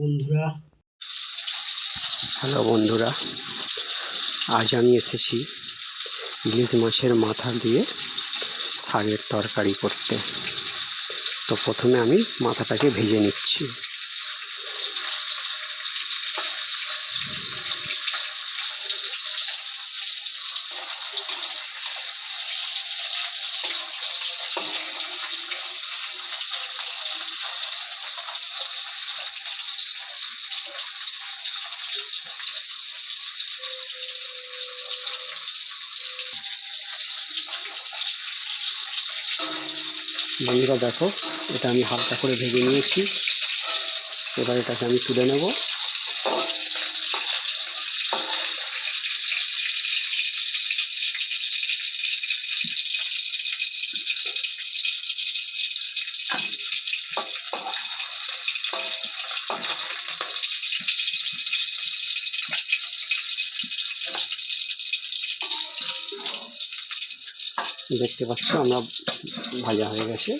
বন্ধুরা। হ্যালো বন্ধুরা, আজ আমি এসেছি ইলিশ মাছের মাথা দিয়ে শাকের তরকারি করতে। তো প্রথমে আমি মাথাটাকে ভেজে নিচ্ছি। বন্ধুরা দেখো, এটা আমি হালকা করে ভেজে নিয়েছি। এবার এটাকে আমি তুলে নেব। দেখতে পাচ্ছ, আমরা ভাজা হয়ে গেছে।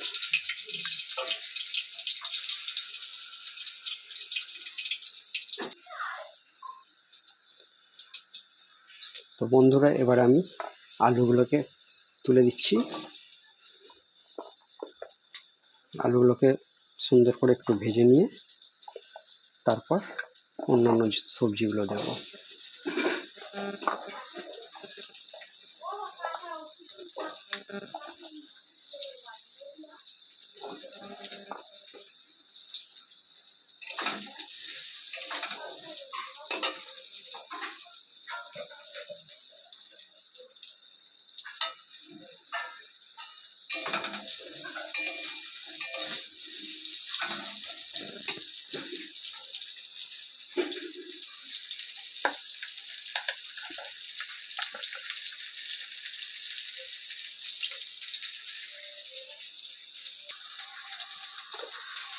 তো বন্ধুরা, এবার আমি আলুগুলোকে তুলে দিচ্ছি। আলুগুলোকে সুন্দর করে একটু ভেজে নিয়ে তারপর অন্যান্য সবজিগুলো দেবো।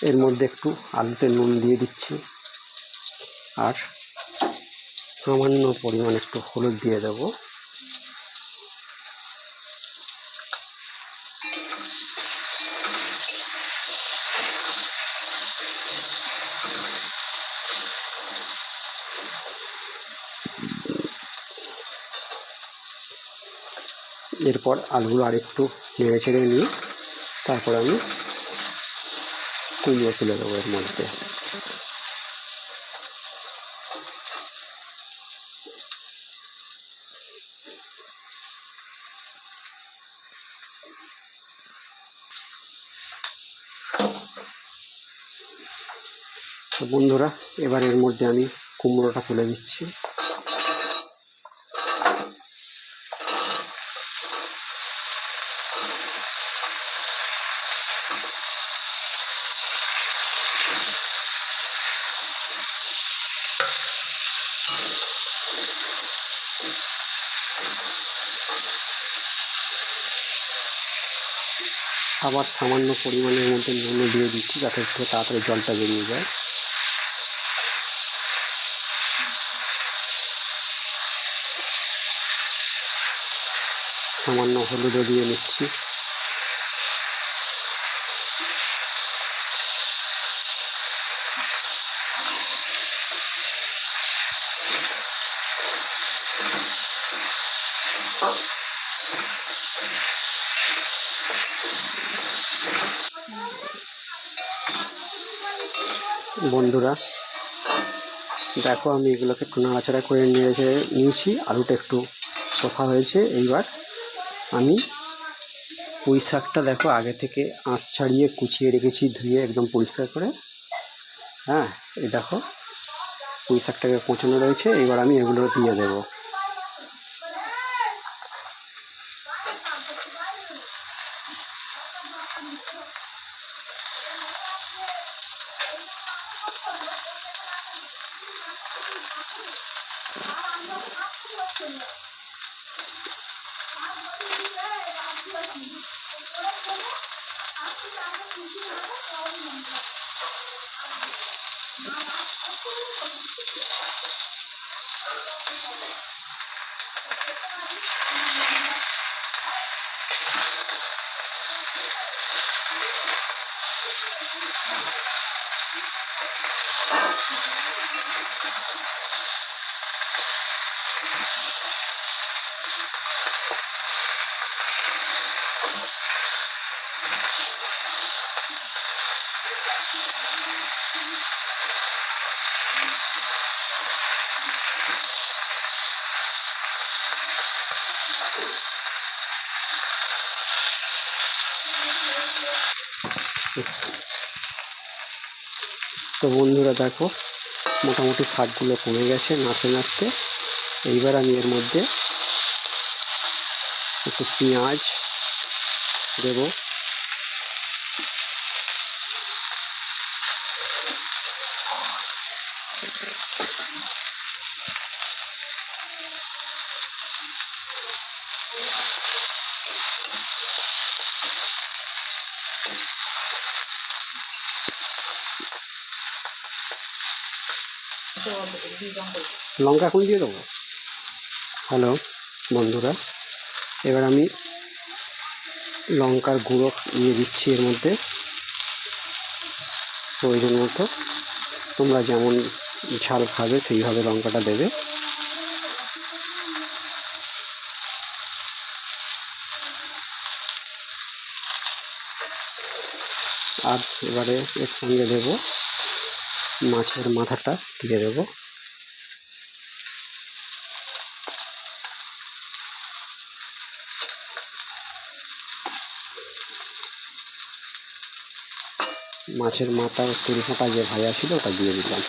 এর মধ্যে একটু আলুতে নুন দিয়ে দিচ্ছি। আর সামান্য পরিমাণ একটু হলুদ দিয়ে দেবো। এরপর আলুগুলো আর একটু নেড়ে চেড়ে নিয়ে তারপর আমি কুমড়ো তুলে দেবো এর মধ্যে। বন্ধুরা এবার এর মধ্যে আমি কুমড়োটা তুলে দিচ্ছি। আবার সামান্য পরিমাণের মধ্যে নুনও দিয়ে দিচ্ছি যাতে একটু তাড়াতাড়ি জলটা বেরিয়ে যায়। সামান্য হলুদও দিয়ে নিচ্ছি। বন্ধুরা। দেখো আমি এগুলোকে একটু নাড়াচাড়া করে নিয়েছে, নিয়েছি। আলুটা একটু কষা হয়েছে। এইবার আমি পুঁই শাকটা দেখো আগে থেকে আঁশ ছাড়িয়ে কুচিয়ে রেখেছি, ধুয়ে একদম পরিষ্কার করে। হ্যাঁ এই দেখো পুঁই শাকটাকে পচানো রয়েছে। এবার আমি এগুলো দিয়ে দেবো। তো বন্ধুরা দেখো, মোটামুটি শাকগুলো কমে গেছে নাড়তে নাচতে এইবার আমি এর মধ্যে একটু পেঁয়াজ দেবো। লঙ্কা এখন দিয়ে দেবো? হ্যালো, বন্ধুরা, এবার আমি লঙ্কার গুঁড়ো দিয়ে দিচ্ছি এর মধ্যে। প্রয়োজন মতো তোমরা যেমন ঝাল খাবে, সেইভাবে লঙ্কাটা দেবে। আর এবারে এর সঙ্গে দেবো মাছের মাথাটা, দিয়ে দেবো। মাছের মাথা তেল ফাটা যে ভাজা ছিল ওটা দিয়ে দিলাম।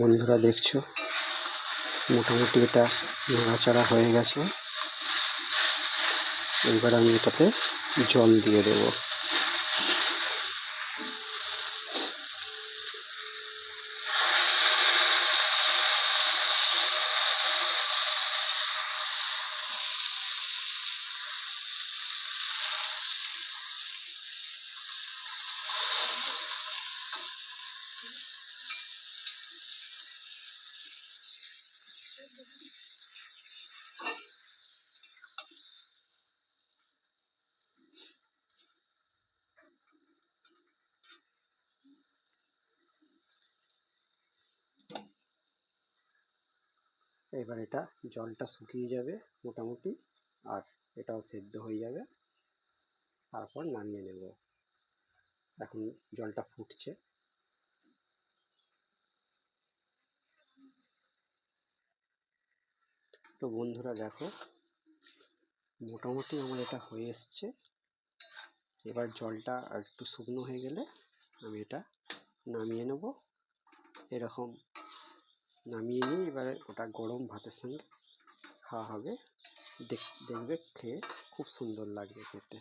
বন্ধুরা দেখছ, মোটামুটি এটা নাড়াচাড়া হয়ে গেছে। এবার আমি এটাতে জল দিয়ে দেবো। এবার এটা জলটা শুকিয়ে যাবে মোটামুটি, আর এটাও সেদ্ধ হয়ে যাবে। তারপর নামিয়ে নেব। এখন জলটা ফুটছে। তো বন্ধুরা দেখো, মোটামুটি আমার এটা হয়ে এসছে। এবার জলটা একটু শুকনো হয়ে গেলে আমি এটা নামিয়ে নেব। এরকম নামিয়ে নিয়ে এবারে ওটা গরম ভাতের সঙ্গে খাওয়া হবে। দেখ, দেখবে খেয়ে খুব সুন্দর লাগবে খেতে।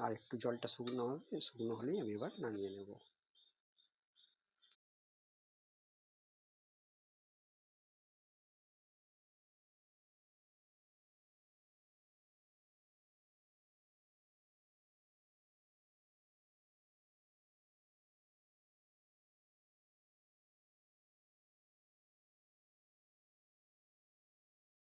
আর একটু জলটা শুকনো হবে, শুকনো হলেই আমি এবার নামিয়ে নেব।